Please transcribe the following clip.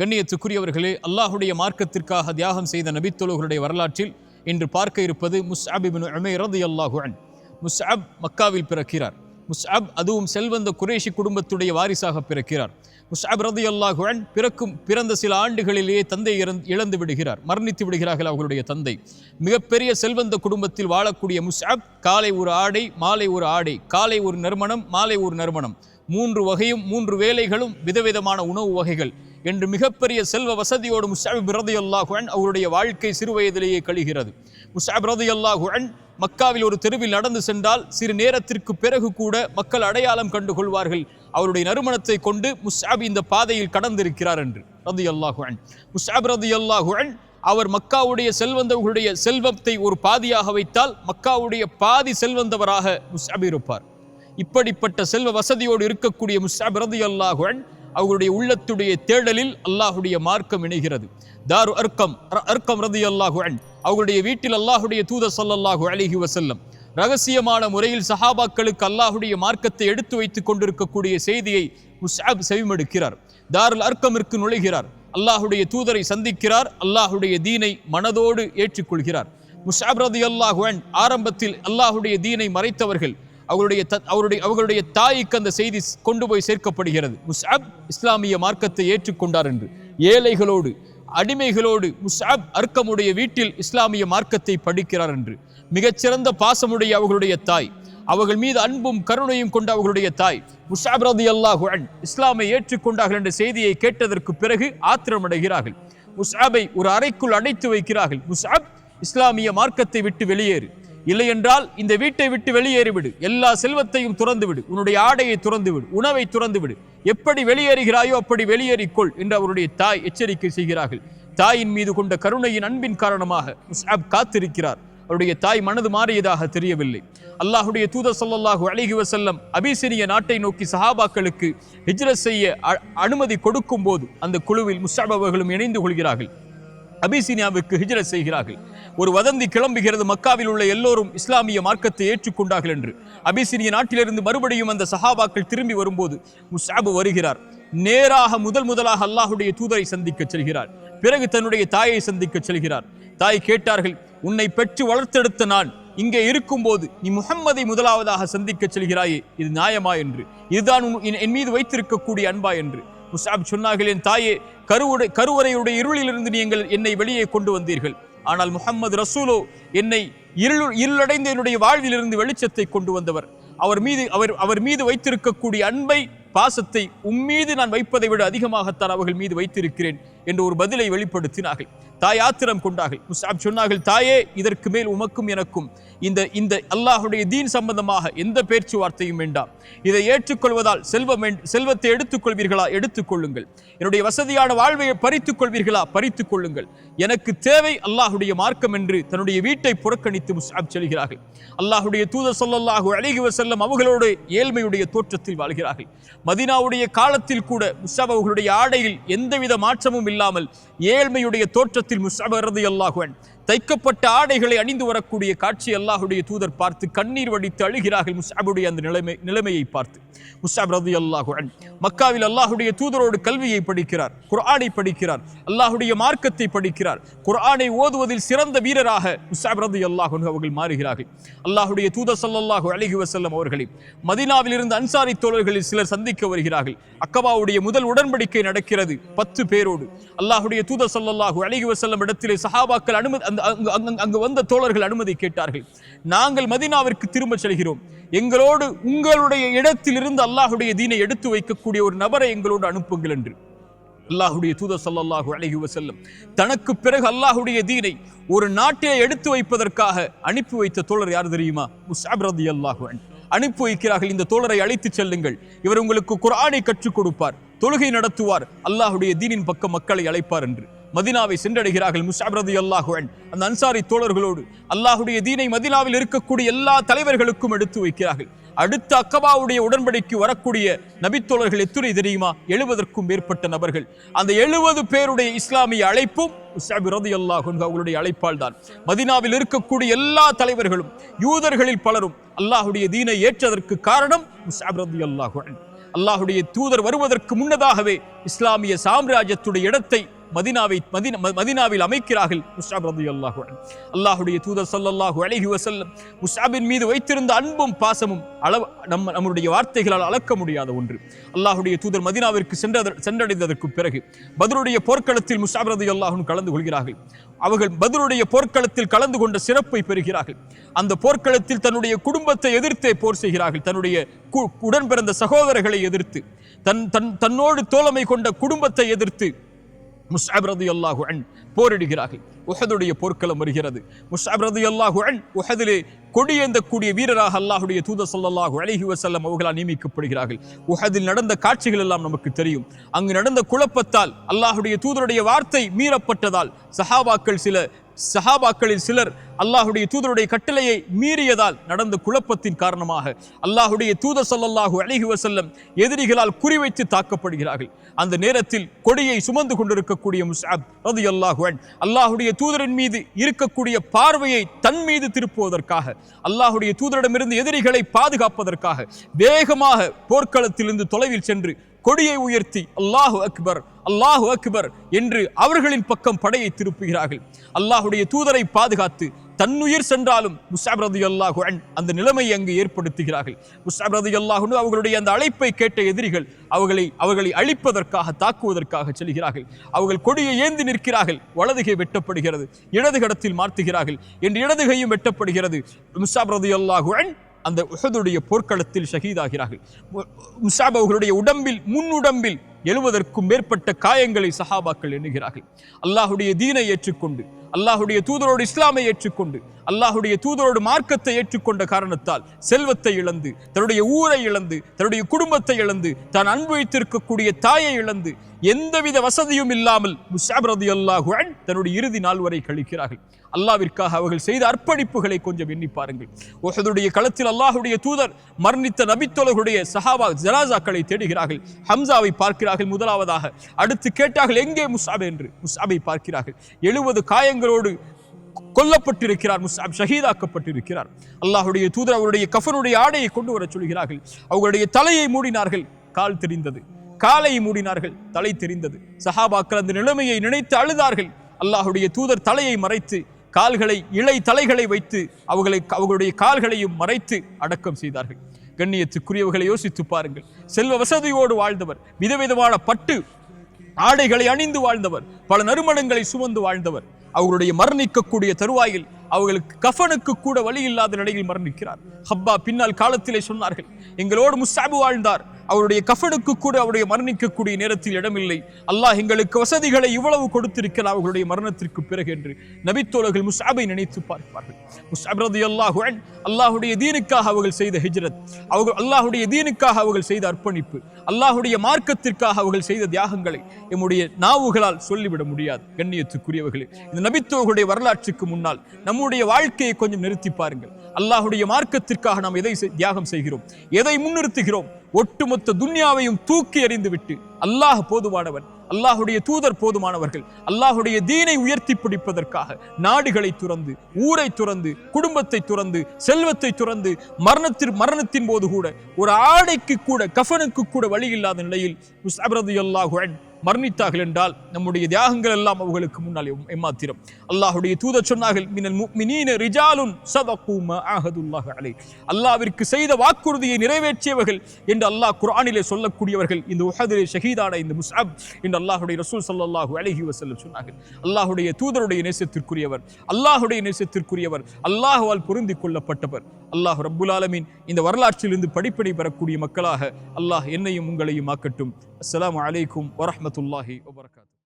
கண்ணியத்துக்குரியவர்களே அல்லாஹுடைய மார்க்கத்திற்காக தியாகம் செய்த நபித்தொழுகளுடைய வரலாற்றில் இன்று பார்க்க இருப்பது முஸ்அபிபின் இப்னு அல்லாஹுன் முஸ்அப் மக்காவில் பிறக்கிறார். முஸ்அப் அதுவும் செல்வந்த குரேஷி குடும்பத்துடைய வாரிசாக பிறக்கிறார். முஸ்அப் ரதி அன் பிறக்கும் பிறந்த சில ஆண்டுகளிலேயே தந்தை இறந்து இழந்து விடுகிறார். மரணித்து விடுகிறார்கள் அவர்களுடைய தந்தை. மிகப்பெரிய செல்வந்த குடும்பத்தில் வாழக்கூடிய முஸ்அப் காலை ஒரு ஆடை மாலை ஒரு ஆடை காலை ஒரு நறுமணம் மாலை ஒரு நறுமணம். மூன்று வகையும் மூன்று வேலைகளும் விதவிதமான உணவு வகைகள். என்று மிகப்பெரிய செல்வ வசதியோடு முஸ்அப் ரதியல்லாஹு அன் அவருடைய வாழ்க்கை சிறு வயதிலேயே கழிகிறது. முஸ்அப் ரதியல்லாஹு மக்காவில் ஒரு தெருவில் நடந்து சென்றால் சிறு நேரத்திற்கு பிறகு கூட மக்கள் அடையாளம் கண்டு கொள்வார்கள். அவருடைய நறுமணத்தை கொண்டு முஸ்அப் இந்த பாதையில் கடந்திருக்கிறார் என்று. ரதியல்லாஹு அன். முஸ்அப் ரதியல்லாஹு அன் அவர் மக்காவுடைய செல்வந்தவர்களுடைய செல்வத்தை ஒரு பாதியாக வைத்தால் மக்காவுடைய பாதி செல்வந்தவராக முஸ்அப் இருப்பார். இப்படிப்பட்ட செல்வ வசதியோடு இருக்கக்கூடிய முஸ்அப் ரதியல்லாஹு அன் அவர்களுடைய உள்ளத்துடைய தேடலில் அல்லாஹுடைய மார்க்கம் இணைகிறது. தாரு அர்க்கம் அர்க்கம் ரதி அல்லாஹு அன் அவர்களுடைய வீட்டில் அல்லாஹுடைய தூதர் சல்லாஹு அலைஹி வசல்லம் ரகசியமான முறையில் சஹாபாக்களுக்கு அல்லாஹுடைய மார்க்கத்தை எடுத்து வைத்துக் கொண்டிருக்கக்கூடிய செய்தியை முஸ்அப் செவிமடுக்கிறார். தாருல் அர்க்கமிற்கு நுழைகிறார். அல்லாஹுடைய தூதரை சந்திக்கிறார். அல்லாஹுடைய தீனை மனதோடு ஏற்றுக்கொள்கிறார். முஷாப் ரதி அல்லாஹு அன் ஆரம்பத்தில் அல்லாஹுடைய தீனை மறைத்தவர்கள் அவருடைய அவருடைய அவர்களுடைய தாய்க்கு அந்த செய்தி கொண்டு போய் சேர்க்கப்படுகிறது. முஸ்அப் இஸ்லாமிய மார்க்கத்தை ஏற்றுக்கொண்டார் என்று. ஏழைகளோடு அடிமைகளோடு முஸ்அப் அர்க்கமுடைய வீட்டில் இஸ்லாமிய மார்க்கத்தை படிக்கிறார் என்று. மிகச்சிறந்த பாசமுடைய அவர்களுடைய தாய். அவர்கள் மீது அன்பும் கருணையும் கொண்ட அவர்களுடைய தாய். முஷாப் ரதி அல்லாஹு அன் இஸ்லாமை ஏற்றுக்கொண்டார்கள் என்ற செய்தியை கேட்டதற்கு பிறகு ஆத்திரமடைகிறார்கள். முஸ்அபை ஒரு அறைக்குள் அடைத்து வைக்கிறார்கள். முஸ்அப் இஸ்லாமிய மார்க்கத்தை விட்டு வெளியேறு. இல்லை என்றால் இந்த வீட்டை விட்டு வெளியேறிவிடு. எல்லா செல்வத்தையும் துறந்து விடு உன்னுடைய ஆடையை துறந்து விடு உணவை துறந்து விடு எப்படி வெளியேறுகிறாயோ அப்படி வெளியேறிக்கொள் என்று அவருடைய தாய் எச்சரிக்கை செய்கிறார்கள். தாயின் மீது கொண்ட கருணையின் அன்பின் காரணமாக முஸ்அப் காத்திருக்கிறார். அவருடைய தாய் மனது மாறியதாக தெரியவில்லை. அல்லாஹுடைய தூத ஸல்லல்லாஹு அழகி வசல்லம் அபிசினிய நாட்டை நோக்கி சஹாபாக்களுக்கு ஹிஜ்ரத் செய்ய அனுமதி கொடுக்கும் போது அந்த குழுவில் முஸ்அப் அவர்களும் இணைந்து கொள்கிறார்கள். அபிசீனியாவுக்கு ஹிஜ்ரத் செய்கிறார்கள். ஒரு வதந்தி கிளம்புகிறது மக்காவில் உள்ள எல்லோரும் இஸ்லாமிய மார்க்கத்தை ஏற்றுக்கொண்டார்கள் என்று. அபிசீனிய நாட்டிலிருந்து மறுபடியும் அந்த சஹாபாக்கள் திரும்பி வரும்போது முசாபு வருகிறார். நேராக முதல் முதலாக அல்லாஹுடைய தூதரை சந்திக்க செல்கிறார். பிறகு தன்னுடைய தாயை சந்திக்க செல்கிறார். தாய் கேட்டார்கள் உன்னை பெற்று வளர்த்தெடுத்த நான் இங்கே இருக்கும்போது நீ முகம்மதை முதலாவதாக சந்திக்க செல்கிறாயே இது நியாயமா? என்று. இதுதான் உன் என்- என் மீது வைத்திருக்கக்கூடிய அன்பா? என்று. முசாப் சொன்னார்கள் என் தாயே கருவுடை கருவறையுடைய இருளிலிருந்து நீங்கள் என்னை வெளியே கொண்டு வந்தீர்கள். ஆனால் முகம்மது ரசூலோ என்னை இருள் இருளடைந்த என்னுடைய வாழ்விலிருந்து வெளிச்சத்தை கொண்டு வந்தவர். அவர் மீது அவர் அவர் மீது வைத்திருக்கக்கூடிய அன்பை பாசத்தை உம்மீது நான் வைப்பதை விட அதிகமாகத்தான் அவர்கள் மீது வைத்திருக்கிறேன் என்ற ஒரு பதிலை வெளிப்படுத்தினார்கள். தாய் ஆத்திரம் கொண்டார்கள். முஸ்தாப் சொன்னார்கள் தாயே இதற்கு மேல் உமக்கும் எனக்கும் இந்த இந்த அல்லாஹுடைய தீன் சம்பந்தமாக எந்த பேச்சுவார்த்தையும் வேண்டாம். இதை ஏற்றுக்கொள்வதால் செல்வம் செல்வத்தை எடுத்துக்கொள்வீர்களா? எடுத்துக்கொள்ளுங்கள். என்னுடைய வசதியான வாழ்வை பறித்துக் கொள்வீர்களா பறித்துக் கொள்ளுங்கள் எனக்கு தேவை அல்லாஹுடைய மார்க்கம் என்று தன்னுடைய வீட்டை புறக்கணித்து முஸ்தாப் செல்கிறார்கள். அல்லாஹுடைய தூதர் ஸல்லல்லாஹு அலைஹி வஸல்லம் அவர்களோடு ஏழ்மையுடைய தோற்றத்தில் வாழ்கிறார்கள். மதீனாவுடைய காலத்தில் கூட முஸ்தாப் அவர்களுடைய ஆடையில் எந்தவித மாற்றமும் இல்லாமல் ஏழ்மையுடைய தோற்றத்தில் المسعبة رضي الله عنه. தைக்கப்பட்ட ஆடைகளை அணிந்து வரக்கூடிய காட்சி அல்லாஹுடைய தூதர் பார்த்து கண்ணீர் வடித்து அழுகிறார்கள் முசாபுடைய அந்த நிலைமை நிலைமையை பார்த்து. முஸ்அப் ரலியல்லாஹு அன்ஹு. மக்காவில் அல்லாஹுடைய தூதரோடு கல்வியை படிக்கிறார் குர்ஆனை படிக்கிறார் அல்லாஹுடைய மார்க்கத்தை படிக்கிறார். குர்ஆனை ஓதுவதில் சிறந்த வீரராக முசாப் ரலியல்லாஹு அல்லாஹு அவர்கள் மாறுகிறார்கள். அல்லாஹுடைய தூதர் சல்லாஹு அலைஹி வசல்லம் அவர்களை மதினாவில் இருந்து அன்சாரி தோழர்களில் சிலர் சந்திக்க வருகிறார்கள். அக்கபாவுடைய முதல் உடன்படிக்கை நடக்கிறது பத்து பேரோடு. அல்லாஹுடைய தூதர் சல்லாஹு அலைஹி வசல்லம் இடத்திலே சஹாபாக்கள் அனுமதி அந்த அங்கு- அங்கு- அங்கு வந்த தோழர்கள் அனுமதி கேட்டார்கள். நாங்கள் மதினாவிற்கு திரும்ப செல்கிறோம். எங்களோடு உங்களுடைய இடத்திலிருந்து அல்லாஹுடைய தீனை எடுத்து வைக்கக்கூடிய ஒரு நபரை எங்களோடு அனுப்புங்கள் என்று. அல்லாஹுடைய தூதர் ஸல்லல்லாஹு அழகி செல்லும் தனக்கு பிறகு அல்லாஹுடைய தீனை ஒரு நாட்டிலே எடுத்து வைப்பதற்காக அனுப்பி வைத்த தோழர் யார் தெரியுமா? முஸ்அப் ரலியல்லாஹு அனுப்பி வைக்கிறார்கள். இந்த தோழரை அழைத்துச் செல்லுங்கள். இவர் உங்களுக்கு குரானை கற்றுக் கொடுப்பார். தொழுகை நடத்துவார். அல்லாஹுடைய தீனின் பக்கம் மக்களை அழைப்பார் என்று. மதினாவை சென்றடைகிறார்கள் முஸ்அப் அல்லாஹுவன் அந்த அன்சாரி தோழர்களோடு அல்லாஹுடைய தீனை மதினாவில் இருக்கக்கூடிய எல்லா தலைவர்களுக்கும் எடுத்து வைக்கிறார்கள். அடுத்த அக்கபாவுடைய உடன்படிக்கு வரக்கூடிய நபித்தோழர்கள் எத்துணை தெரியுமா? எழுபதற்கும் மேற்பட்ட நபர்கள். அந்த எழுபது பேருடைய இஸ்லாமிய அழைப்பும் அவர்களுடைய அழைப்பால் தான் மதீனாவில் இருக்கக்கூடிய எல்லா தலைவர்களும் யூதர்களில் பலரும் அல்லாஹுடைய தீனை ஏற்றதற்கு காரணம் உஸ்ஸாப் ரலியல்லாஹு அல்லாஹுடைய தூதர் வருவதற்கு முன்னதாகவே இஸ்லாமிய சாம்ராஜ்யத்துடைய இடத்தை மதினாவை மதின மதினாவில் அமைக்கிறார்கள். முஸ்அப் ரதி அல்லாஹு அல்லாஹுடைய தூதர் சல்லல்லாஹு அழகி வசல்லம் முஸ்அபின் மீது வைத்திருந்த அன்பும் பாசமும் அளவு நம்ம நம்முடைய வார்த்தைகளால் அளக்க முடியாத ஒன்று. அல்லாஹுடைய தூதர் மதினாவிற்கு சென்ற சென்றடைந்ததற்கு பிறகு பதிலுடைய போர்க்களத்தில் முஸ்அப் ரதி அல்லாஹும் கலந்து கொள்கிறார்கள். அவர்கள் பதிலுடைய போர்க்களத்தில் கலந்து கொண்ட சிறப்பை பெறுகிறார்கள். அந்த போர்க்களத்தில் தன்னுடைய குடும்பத்தை எதிர்த்தே போர் செய்கிறார்கள். தன்னுடைய கு- உடன் பிறந்த சகோதரர்களை எதிர்த்து தன் தன் தன்னோடு தோழமை கொண்ட குடும்பத்தை எதிர்த்து முஸ்அப்ரது அல்லாஹு அன் போரிடுகிறார்கள். உஹதுடைய போர்க்களம் வருகிறது. முஸ்அப்ரது அல்லாஹு அன் உஹதிலே கொடியேந்தக்கூடிய வீரராக அல்லாஹுடைய தூத ஸல்லல்லாஹு அலைஹி வசல்லம் அவர்களால் நியமிக்கப்படுகிறார்கள். உஹதில் நடந்த காட்சிகள் எல்லாம் நமக்கு தெரியும். அங்கு நடந்த குழப்பத்தால் அல்லாஹுடைய தூதருடைய வார்த்தை மீறப்பட்டதால் சஹாபாக்கள் சில சஹாபாக்களில் சிலர் அல்லாஹுடைய தூதருடைய கட்டளையை மீறியதால் நடந்த குழப்பத்தின் காரணமாக அல்லாஹுடைய தூதர் சல்லல்லாஹு அழகி வசல்லம் எதிரிகளால் குறிவைத்து தாக்கப்படுகிறார்கள். அந்த நேரத்தில் கொடியை சுமந்து கொண்டிருக்கக்கூடிய முசாப் ரது அல்லாஹுவன் அல்லாஹுடைய தூதரின் மீது இருக்கக்கூடிய பார்வையை தன் மீது திருப்புவதற்காக அல்லாஹுடைய தூதரிடமிருந்து எதிரிகளை பாதுகாப்பதற்காக வேகமாக போர்க்களத்திலிருந்து தொலைவில் சென்று கொடியை உயர்த்தி அல்லாஹு அக்பர் அல்லாஹு அக்பர் என்று அவர்களின் பக்கம் படையை திருப்புகிறார்கள். அல்லாஹுடைய தூதரை பாதுகாத்து தன்னுயிர் சென்றாலும் முஸ்அப் ரலியல்லாஹு அன்ஹு அந்த நிலைமையை அங்கு ஏற்படுத்துகிறார்கள். முஸ்அப் ரலியல்லாஹு அவர்களுடைய அந்த அழைப்பை கேட்ட எதிரிகள் அவர்களை அவர்களை அழிப்பதற்காக தாக்குவதற்காக செல்கிறார்கள். அவர்கள் கொடியை ஏந்தி நிற்கிறார்கள். வலதுகை வெட்டப்படுகிறது. இடது கடத்தில் மாற்றுகிறார்கள். என்று இடதுகையும் வெட்டப்படுகிறது. முசாபரது ரலியல்லாஹு அந்த உஹதுடைய போர்க்களத்தில் ஷஹீதாகிறார்கள். முசாப் அவர்களுடைய உடம்பில் முன்னுடம்பில் எழுவதற்கும் மேற்பட்ட காயங்களை சஹாபாக்கள் எண்ணுகிறார்கள். அல்லாஹுடைய தீனை ஏற்றுக்கொண்டு அல்லாஹுடைய தூதரோடு இஸ்லாமை ஏற்றுக்கொண்டு அல்லாஹுடைய தூதரோடு மார்க்கத்தை ஏற்றுக்கொண்ட காரணத்தால் செல்வத்தை இழந்து தன்னுடைய ஊரை இழந்து தன்னுடைய குடும்பத்தை இழந்து தான் அன்பு வைத்திருக்கக்கூடிய தாயை இழந்து எந்தவித வசதியும் இல்லாமல் முஸ்அப் ரலியல்லாஹு தன்னுடைய இறுதி நாள் வரை கழிக்கிறார்கள். அல்லாவிற்காக அவர்கள் செய்த அர்ப்பணிப்புகளை கொஞ்சம் எண்ணி பாருங்கள். உஹதுடைய களத்தில் அல்லாஹுடைய தூதர் மரணித்த நபித்தொலகுடைய சஹாபா ஜனாசாக்களை தேடுகிறார்கள். ஹம்சாவை பார்க்கிறார்கள் முதலாவதாக. அடுத்து கேட்டார்கள் எங்கே முசாப் என்று. முசாபை பார்க்கிறார்கள். எழுபது காயங்களோடு கொல்லப்பட்டிருக்கிறார் முஸ்அப் ஷஹீதாக்கப்பட்டிருக்கிறார். அல்லாஹுடைய தூதர் அவருடைய கஃபனுடைய ஆடையை கொண்டு வரச் சொல்கிறார்கள். அவர்களுடைய தலையை மூடினார்கள் கால் தெரிந்தது. காலை மூடினார்கள் தலை தெரிந்தது. சஹாபாக்கள் அந்த நிலைமையை நினைத்து அழுதார்கள். அல்லாஹுடைய தூதர் தலையை மறைத்து கால்களை இளை தலைகளை வைத்து அவர்களை அவர்களுடைய கால்களையும் மறைத்து அடக்கம் செய்தார்கள். கண்ணியத்துக்குரியவர்களை யோசித்து பாருங்கள். செல்வ வசதியோடு வாழ்ந்தவர் விதவிதமான பட்டு ஆடைகளை அணிந்து வாழ்ந்தவர் பல நறுமணங்களை சுமந்து வாழ்ந்தவர். அவர்களுடைய மரணிக்கக்கூடிய தருவாயில் அவர்களுக்கு கஃபனுக்கு கூட வழி இல்லாத நிலையில் மரணிக்கிறார். ஹப்பா பின்னால் காலத்திலே சொன்னார்கள் எங்களோடு முஸ்தாபு வாழ்ந்தார். அவருடைய கஃபனுக்கு கூட அவருடைய மரணிக்கக்கூடிய நேரத்தில் இடமில்லை. அல்லாஹ் எங்களுக்கு வசதிகளை இவ்வளவு கொடுத்திருக்கிறார் அவர்களுடைய மரணத்திற்கு பிறகு என்று நபித்தோழர்கள் முசாபை நினைத்து பார்ப்பார்கள். முஸ்அப் ரலியல்லாஹு அல்லாஹுடைய தீனுக்காக அவர்கள் செய்த ஹிஜ்ரத் அவர்கள் அல்லாஹுடைய தீனுக்காக அவர்கள் செய்த அர்ப்பணிப்பு அல்லாஹுடைய மார்க்கத்திற்காக அவர்கள் செய்த தியாகங்களை எம்முடைய நாவுகளால் சொல்லிவிட முடியாது. கண்ணியத்துக்குரியவர்களே இந்த நபித்தோர்களுடைய வரலாற்றுக்கு முன்னால் நம்முடைய வாழ்க்கையை கொஞ்சம் நிறுத்தி பாருங்கள். அல்லாஹுடைய மார்க்கத்திற்காக நாம் எதை செய்- தியாகம் செய்கிறோம்? எதை முன்னிறுத்துகிறோம்? ஒட்டுமொத்த துன்யாவையும் தூக்கி எறிந்துவிட்டு அல்லாஹ் போதுமானவன் அல்லாஹுடைய தூதர் போதுமானவர்கள் அல்லாஹுடைய தீனை உயர்த்தி பிடிப்பதற்காக நாடுகளை துறந்து ஊரை துறந்து குடும்பத்தை துறந்து செல்வத்தை துறந்து மரணத்தின் மரணத்தின் போது கூட ஒரு ஆடைக்கு கூட கஃபனுக்கு கூட வழி இல்லாத நிலையில் முஸ்அப் ரலியல்லாஹு மரணித்தார்கள் என்றால் நம்முடைய தியாகங்கள் எல்லாம் அவர்களுக்கு முன்னால் எம்மாத்திரம் அல்லாஹுடைய தூதர் சொன்னார்கள் மினல் முஃமினீன ரிஜாலுன் ஸதகு ஆஹதுல்லாஹ் அலை அல்லாஹ்விற்கு செய்த வாக்குறுதியை நிறைவேற்றியவர்கள் என்று அல்லாஹ் குர்ஆனிலே சொல்லக்கூடியவர்கள் இந்த உஹதிலே ஷஹீதான இந்த முஸ்அப் என்று அல்லாஹுடைய ரசூல் சல்லாஹூ அலஹி வசல்லம் சொன்னார்கள். அல்லாஹுடைய தூதருடைய நேசத்திற்குரியவர் அல்லாஹுடைய நேசத்திற்குரியவர் அல்லாஹுவால் பொருந்தி கொள்ளப்பட்டவர். அல்லாஹ் ரப்புல் ஆலமீன் இந்த வரலாற்றிலிருந்து படிப்பினை பெறக்கூடிய மக்களாக அல்லாஹ் என்னையும் உங்களையும் ஆக்கட்டும். அஸ்ஸலாமு அலைக்கும் ورحمة الله وبركاته.